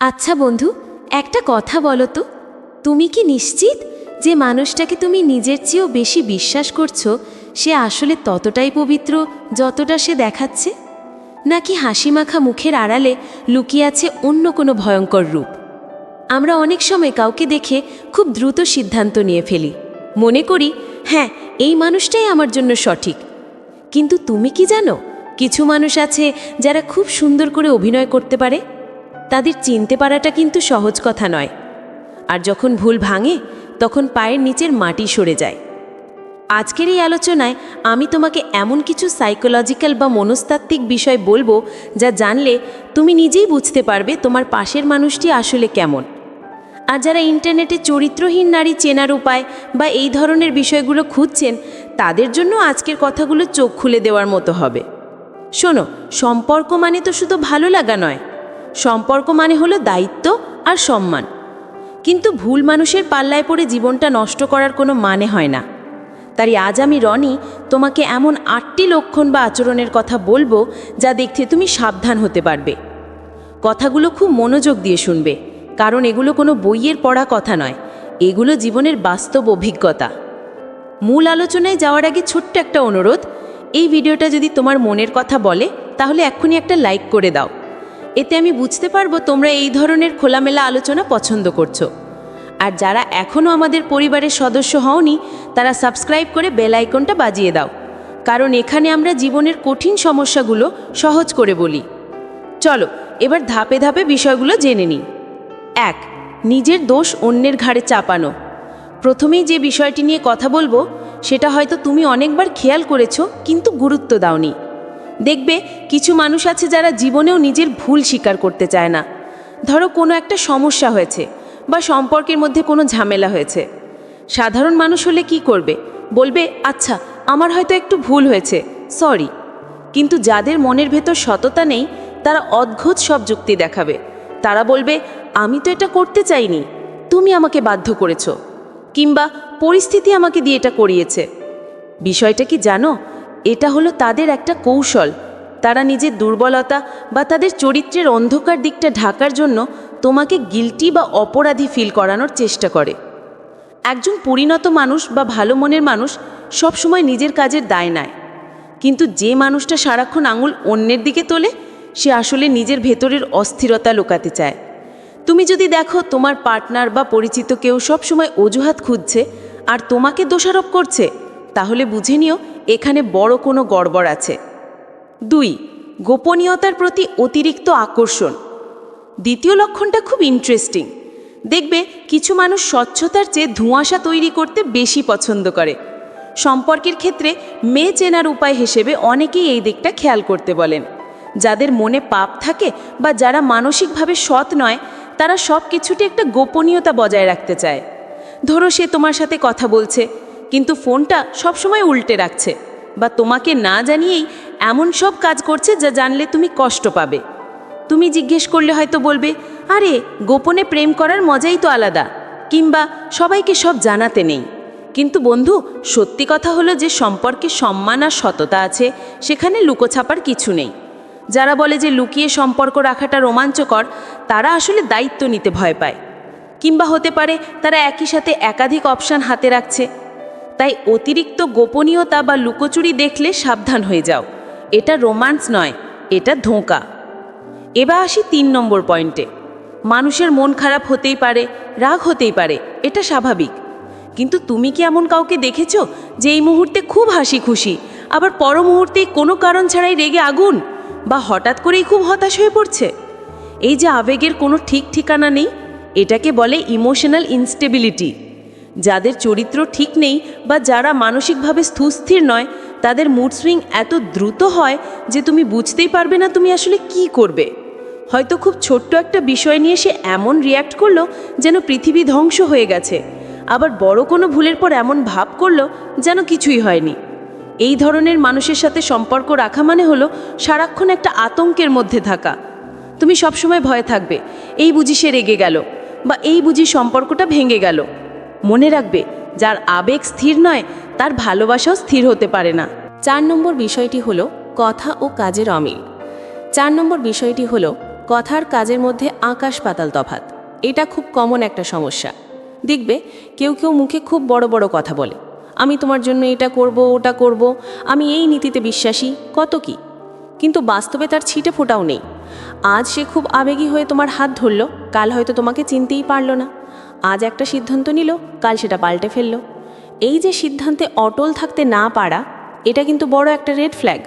আচ্ছা বন্ধু, একটা কথা বলো তো। তুমি কি নিশ্চিত যে মানুষটাকে তুমি নিজের চেয়েও বেশি বিশ্বাস করছ, সে আসলে ততটাই পবিত্র যতটা সে দেখাচ্ছে? নাকি হাসিমাখা মুখের আড়ালে লুকিয়ে আছে অন্য কোনো ভয়ঙ্কর রূপ? আমরা অনেক সময় কাউকে দেখে খুব দ্রুত সিদ্ধান্ত নিয়ে ফেলি। মনে করি হ্যাঁ এই মানুষটাই আমার জন্য সঠিক। কিন্তু তুমি কি জানো, কিছু মানুষ আছে যারা খুব সুন্দর করে অভিনয় করতে পারে? তাদের চিনতে পারাটা কিন্তু সহজ কথা নয়। আর যখন ভুল ভাঙে, তখন পায়ের নিচের মাটি সরে যায়। আজকের এই আলোচনায় আমি তোমাকে এমন কিছু সাইকোলজিক্যাল বা মনস্তাত্ত্বিক বিষয় বলব যা জানলে তুমি নিজেই বুঝতে পারবে তোমার পাশের মানুষটি আসলে কেমন। আর যারা ইন্টারনেটে চরিত্রহীন নারী চেনার উপায় বা এই ধরনের বিষয়গুলো খুঁজছেন, তাদের জন্য আজকের কথাগুলো চোখ খুলে দেওয়ার মতো হবে। শোনো, সম্পর্ক মানে তো শুধু ভালো লাগা নয়। সম্পর্ক মানে হলো দায়িত্ব আর সম্মান। কিন্তু ভুল মানুষের পাল্লায় পড়ে জীবনটা নষ্ট করার কোনো মানে হয় না। তাই আজ আমি রনি তোমাকে এমন আটটি লক্ষণ বা আচরণের কথা বলব যা দেখতে তুমি সাবধান হতে পারবে। কথাগুলো খুব মনোযোগ দিয়ে শুনবে, কারণ এগুলো কোনো বইয়ের পড়া কথা নয়, এগুলো জীবনের বাস্তব অভিজ্ঞতা। মূল আলোচনায় যাওয়ার আগে ছোট্ট একটা অনুরোধ, এই ভিডিওটা যদি তোমার মনের কথা বলে, তাহলে এক্ষুনি একটা লাইক করে দাও। এতে আমি বুঝতে পারব তোমরা এই ধরনের খোলামেলা আলোচনা পছন্দ করছ। আর যারা এখনও আমাদের পরিবারের সদস্য হওনি, তারা সাবস্ক্রাইব করে বেল আইকনটা বাজিয়ে দাও। কারণ এখানে আমরা জীবনের কঠিন সমস্যাগুলো সহজ করে বলি। চলো, এবার ধাপে ধাপে বিষয়গুলো জেনে নিই। এক, নিজের দোষ অন্যের ঘাড়ে চাপানো। প্রথমেই যে বিষয়টি নিয়ে কথা বলব, সেটা হয়তো তুমি অনেকবার খেয়াল করেছ, কিন্তু গুরুত্ব দাওনি। দেখবে কিছু মানুষ আছে যারা জীবনেও নিজের ভুল স্বীকার করতে চায় না। ধরো কোনো একটা সমস্যা হয়েছে বা সম্পর্কের মধ্যে কোনো ঝামেলা হয়েছে। সাধারণ মানুষ হলে কি করবে? বলবে আচ্ছা আমার হয়তো একটু ভুল হয়েছে, সরি। কিন্তু যাদের মনের ভেতর সততা নেই, তারা অদ্ভুত সব যুক্তি দেখাবে। তারা বলবে, আমি তো এটা করতে চাইনি, তুমি আমাকে বাধ্য করেছ। কিংবা, পরিস্থিতি আমাকে দিয়ে এটা করিয়েছে। বিষয়টা কি জানো? এটা হলো তাদের একটা কৌশল। তারা নিজের দুর্বলতা বা তাদের চরিত্রের অন্ধকার দিকটা ঢাকার জন্য তোমাকে গিলটি বা অপরাধী ফিল করানোর চেষ্টা করে। একজন পরিণত মানুষ বা ভালো মনের মানুষ সবসময় নিজের কাজের দায় নেয়। কিন্তু যে মানুষটা সারাক্ষণ আঙুল অন্যের দিকে তোলে, সে আসলে নিজের ভেতরের অস্থিরতা লুকাতে চায়। তুমি যদি দেখো তোমার পার্টনার বা পরিচিত কেউ সবসময় অজুহাত খুঁজছে, আর তোমাকে দোষারোপ করছে তাহলে বুঝে নিও, এখানে বড় কোনো গড়বড় আছে। দুই, গোপনীয়তার প্রতি অতিরিক্ত আকর্ষণ। দ্বিতীয় লক্ষণটা খুব ইন্টারেস্টিং দেখবে, কিছু মানুষ স্বচ্ছতার চেয়ে ধোঁয়াশা তৈরি করতে বেশি পছন্দ করে। সম্পর্কের ক্ষেত্রে মেয়ে চেনার উপায় হিসেবে অনেকেই এই দিকটা খেয়াল করতে বলেন। যাদের মনে পাপ থাকে বা যারা মানসিকভাবে সৎ নয়, তারা সব কিছুতে একটা গোপনীয়তা বজায় রাখতে চায়। ধরো সে তোমার সাথে কথা বলছে কিন্তু ফোনটা সবসময় উল্টে রাখছে বা তোমাকে না জানিয়েই এমন সব কাজ করছে যা জানলে তুমি কষ্ট পাবে। তুমি জিজ্ঞেস করলে হয়তো বলবে, আরে, গোপনে প্রেম করার মজাই তো আলাদা। কিংবা, সবাইকে সব জানাতে নেই। কিন্তু বন্ধু, সত্যি কথা হলো যে সম্পর্কে সম্মান আর সততা আছে, সেখানে লুকোছাপার কিছু নেই। যারা বলে যে লুকিয়ে সম্পর্ক রাখাটা রোমাঞ্চকর, তারা আসলে দায়িত্ব নিতে ভয় পায়। কিংবা হতে পারে, তারা একই সাথে একাধিক অপশান হাতে রাখছে। তাই অতিরিক্ত গোপনীয়তা বা লুকোচুরি দেখলে সাবধান হয়ে যাও। এটা রোমান্স নয়, এটা ধোঁকা। এবার আসি তিন নম্বর পয়েন্টে। মানুষের মন খারাপ হতেই পারে, রাগ হতেই পারে, এটা স্বাভাবিক। কিন্তু তুমি কি এমন কাউকে দেখেছ যে এই মুহূর্তে খুব হাসি খুশি, আবার পর মুহূর্তেই কোনো কারণ ছাড়াই রেগে আগুন, বা হঠাৎ করেই খুব হতাশ হয়ে পড়ছে? এই যে আবেগের কোনো ঠিক ঠিকানা নেই, এটাকে বলে ইমোশনাল ইনস্টেবিলিটি যাদের চরিত্র ঠিক নেই বা যারা মানসিকভাবে স্থুস্থির নয়, তাদের মুড সুইং এত দ্রুত হয় যে তুমি বুঝতেই পারবে না তুমি আসলে কি করবে। হয়তো খুব ছোট্ট একটা বিষয় নিয়ে সে এমন রিয়্যাক্ট করল যেন পৃথিবী ধ্বংস হয়ে গেছে। আবার বড় কোনো ভুলের পর এমন ভাব করল যেন কিছুই হয়নি। এই ধরনের মানুষের সাথে সম্পর্ক রাখা মানে হলো সারাক্ষণ একটা আতঙ্কের মধ্যে থাকা। তুমি সবসময় ভয়ে থাকবে, এই বুঝি সে রেগে গেল বা এই বুঝি সম্পর্কটা ভেঙে গেল। মনে রাখবে, যার আবেগ স্থির নয়, তার ভালোবাসাও স্থির হতে পারে না। চার নম্বর বিষয়টি হলো কথা ও কাজের অমিল। চার নম্বর বিষয়টি হলো কথার কাজের মধ্যে আকাশ পাতাল তফাত এটা খুব কমন একটা সমস্যা। দেখবে, কেউ কেউ মুখে খুব বড় বড় কথা বলে। আমি তোমার জন্য এটা করব, ওটা করব, আমি এই নীতিতে বিশ্বাসী, কত কি? কিন্তু বাস্তবে তার ছিটে ফোটাও নেই। আজ সে খুব আবেগী হয়ে তোমার হাত ধরল, কাল হয়তো তোমাকে চিনতেই পারল না। আজ একটা সিদ্ধান্ত নিল, কাল সেটা পাল্টে ফেলল। এই যে সিদ্ধান্তে অটল থাকতে না পারা, এটা কিন্তু বড় একটা রেড ফ্ল্যাগ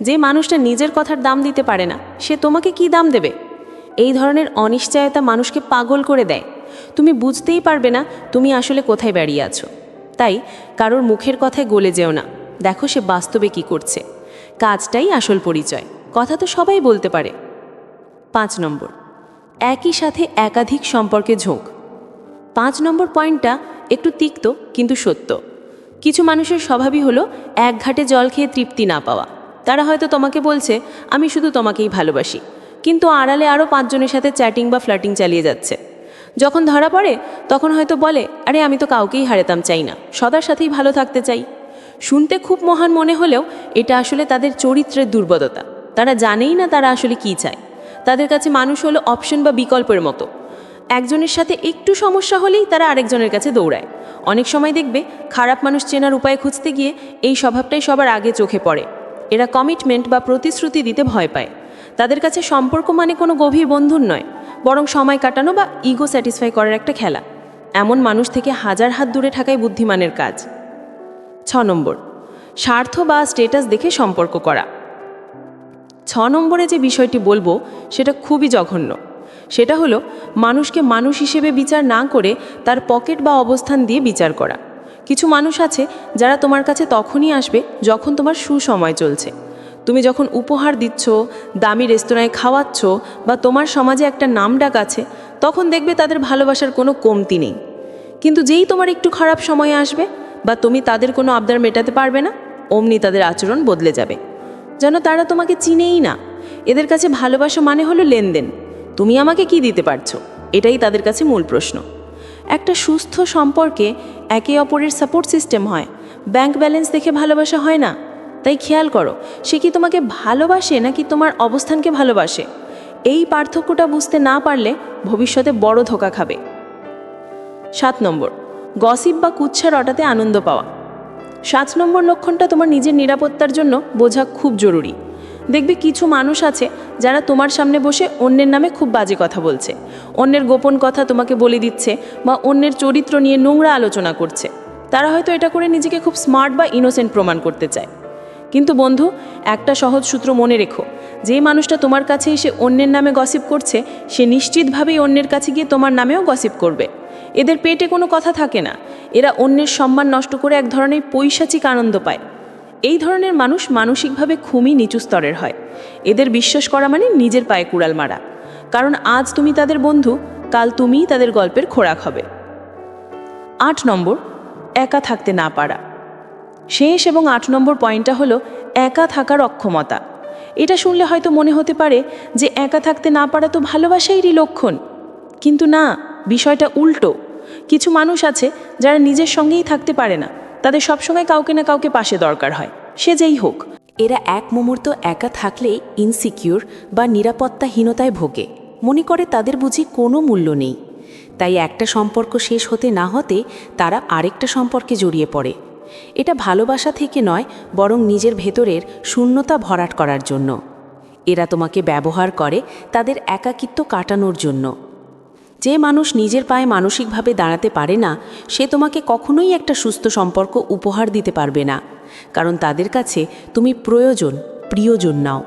যে মানুষটা নিজের কথার দাম দিতে পারে না, সে তোমাকে কি দাম দেবে? এই ধরনের অনিশ্চয়তা মানুষকে পাগল করে দেয়। তুমি বুঝতেই পারবে না তুমি আসলে কোথায় বেরিয়ে আছো। তাই কারোর মুখের কথায় গলে যেও না। দেখো সে বাস্তবে কি করছে। কাজটাই আসল পরিচয়। কথা তো সবাই বলতে পারে। পাঁচ নম্বর। একই সাথে একাধিক সম্পর্কে ঝোঁক। পাঁচ নম্বর পয়েন্টটা একটু তিক্ত, কিন্তু সত্য। কিছু মানুষের স্বভাবই হলো, এক ঘাটে জল খেয়ে তৃপ্তি না পাওয়া। তারা হয়তো তোমাকে বলছে, আমি শুধু তোমাকেই ভালোবাসি। কিন্তু আড়ালে আরও পাঁচজনের সাথে চ্যাটিং বা ফ্লাটিং চালিয়ে যাচ্ছে। যখন ধরা পড়ে, তখন হয়তো বলে, আরে, আমি তো কাউকেই হারাতাম চাই না সদার সাথেই ভালো থাকতে চাই। শুনতে খুব মহান মনে হলেও, এটা আসলে তাদের চরিত্রের দুর্বলতা। তারা জানেই না তারা আসলে কী চায়। তাদের কাছে মানুষ হলো অপশন বা বিকল্পের মতো। একজনের সাথে একটু সমস্যা হলেই তারা আরেকজনের কাছে দৌড়ায়। অনেক সময় দেখবে খারাপ মানুষ চেনার উপায় খুঁজতে গিয়ে এই স্বভাবটাই সবার আগে চোখে পড়ে। এরা কমিটমেন্ট বা প্রতিশ্রুতি দিতে ভয় পায়। তাদের কাছে সম্পর্ক মানে কোনো গভীর বন্ধুর নয়, বরং সময় কাটানো বা ইগো স্যাটিসফাই করার একটা খেলা। এমন মানুষ থেকে হাজার হাত দূরে থাকাই বুদ্ধিমানের কাজ। ছ নম্বর, স্বার্থ বা স্টেটাস দেখে সম্পর্ক করা। ছ নম্বরে যে বিষয়টি বলব, সেটা খুবই জঘন্য। সেটা হলো, মানুষকে মানুষ হিসেবে বিচার না করে তার পকেট বা অবস্থান দিয়ে বিচার করা। কিছু মানুষ আছে যারা তোমার কাছে তখনই আসবে যখন তোমার সুসময় চলছে। তুমি যখন উপহার দিচ্ছ, দামি রেস্তোরাঁয় খাওয়াচ্ছ বা তোমার সমাজে একটা নাম ডাক আছে, তখন দেখবে তাদের ভালোবাসার কোনো কমতি নেই। কিন্তু যেই তোমার একটু খারাপ সময় আসবে বা তুমি তাদের কোনো আবদার মেটাতে পারবে না, অমনি তাদের আচরণ বদলে যাবে। যেন তারা তোমাকে চিনেই না। এদের কাছে ভালোবাসা মানে হলো লেনদেন। তুমি আমাকে কি দিতে পারছ? এটাই তাদের কাছে মূল প্রশ্ন। একটা সুস্থ সম্পর্কে একে অপরের সাপোর্ট সিস্টেম হয়। ব্যাংক ব্যালেন্স দেখে ভালোবাসা হয় না? তাই খেয়াল করো, সে কি তোমাকে ভালোবাসে নাকি তোমার অবস্থানকে ভালোবাসে? এই পার্থক্যটা বুঝতে না পারলে ভবিষ্যতে বড় ধোকা খাবে। সাত নম্বর গসিপ বা কুচ্ছা রটাতে আনন্দ পাওয়া। সাত নম্বর লক্ষণটা তোমার নিজের নিরাপত্তার জন্য বোঝা খুব জরুরি। দেখবে কিছু মানুষ আছে যারা তোমার সামনে বসে অন্যের নামে খুব বাজে কথা বলছে। অন্যের গোপন কথা তোমাকে বলে দিচ্ছে বা অন্যের চরিত্র নিয়ে নোংরা আলোচনা করছে। তারা হয়তো এটা করে নিজেকে খুব স্মার্ট বা ইনোসেন্ট প্রমাণ করতে চায়। কিন্তু বন্ধু, একটা সহজ সূত্র মনে রেখো। যে মানুষটা তোমার কাছে এসে অন্যের নামে গসিপ করছে, সে নিশ্চিতভাবেই অন্যের কাছে গিয়ে তোমার নামেও গসিপ করবে। এদের পেটে কোনো কথা থাকে না। এরা অন্যের সম্মান নষ্ট করে এক ধরনের পৈশাচিক আনন্দ পায়। এই ধরনের মানুষ মানসিকভাবে খুবই নিচু স্তরের হয়। এদের বিশ্বাস করা মানে নিজের পায়ে কুড়াল মারা। কারণ আজ তুমি তাদের বন্ধু, কাল তুমিই তাদের গল্পের খোরাক হবে। আট নম্বর, একা থাকতে না পারা। শেষ এবং আট নম্বর পয়েন্টটা হলো একা থাকার অক্ষমতা। এটা শুনলে হয়তো মনে হতে পারে যে একা থাকতে না পারা তো ভালোবাসাইরই লক্ষণ। কিন্তু না, বিষয়টা উল্টো। কিছু মানুষ আছে যারা নিজের সঙ্গেই থাকতে পারে না। তাদের সবসময় কাউকে না কাউকে পাশে দরকার হয়, সে যেই হোক। এরা এক মুহূর্ত একা থাকলেই ইনসিকিউর বা নিরাপত্তাহীনতায় ভোগে। মনে করে তাদের বুঝি কোনো মূল্য নেই। তাই একটা সম্পর্ক শেষ হতে না হতে তারা আরেকটা সম্পর্কে জড়িয়ে পড়ে। এটা ভালোবাসা থেকে নয়, বরং নিজের ভেতরের শূন্যতা ভরাট করার জন্য। এরা তোমাকে ব্যবহার করে তাদের একাকিত্ব কাটানোর জন্য। যে মানুষ নিজের পায়ে মানসিকভাবে দাঁড়াতে পারে না, সে তোমাকে কখনোই একটা সুস্থ সম্পর্ক উপহার দিতে পারবে না। কারণ তাদের কাছে তুমি প্রয়োজন, প্রিয়জন নাও।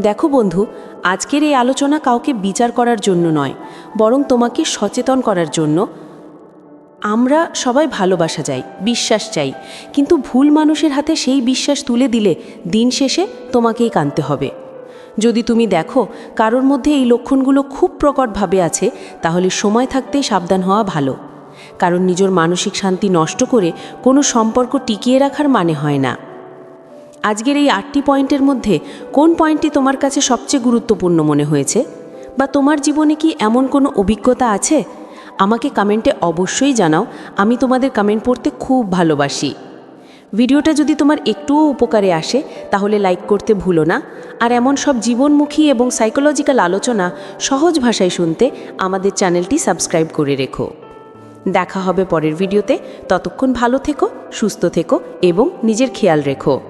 দেখো বন্ধু, আজকের এই আলোচনা কাউকে বিচার করার জন্য নয়, বরং তোমাকে সচেতন করার জন্য। আমরা সবাই ভালোবাসা চাই, বিশ্বাস চাই, কিন্তু ভুল মানুষের হাতে সেই বিশ্বাস তুলে দিলে দিন শেষে তোমাকেই কানতে হবে। যদি তুমি দেখো কারোর মধ্যে এই লক্ষণগুলো খুব প্রকটভাবে আছে, তাহলে সময় থাকতেই সাবধান হওয়া ভালো। কারণ নিজের মানসিক শান্তি নষ্ট করে কোনো সম্পর্ক টিকিয়ে রাখার মানে হয় না। আজকের এই আটটি পয়েন্টের মধ্যে কোন পয়েন্টটি তোমার কাছে সবচেয়ে গুরুত্বপূর্ণ মনে হয়েছে? বা তোমার জীবনে কি এমন কোনো অভিজ্ঞতা আছে? আমাকে কমেন্টে অবশ্যই জানাও। আমি তোমাদের কমেন্ট পড়তে খুব ভালোবাসি। ভিডিওটা যদি তোমার একটুও উপকারে আসে, তাহলে লাইক করতে ভুলো না। আর এমন সব জীবনমুখী এবং সাইকোলজিক্যাল আলোচনা সহজ ভাষায় শুনতে আমাদের চ্যানেলটি সাবস্ক্রাইব করে রেখো। দেখা হবে পরের ভিডিওতে। ততক্ষণ ভালো থেকো, সুস্থ থেকো এবং নিজের খেয়াল রেখো।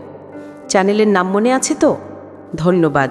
চ্যানেলের নাম মনে আছে তো? ধন্যবাদ।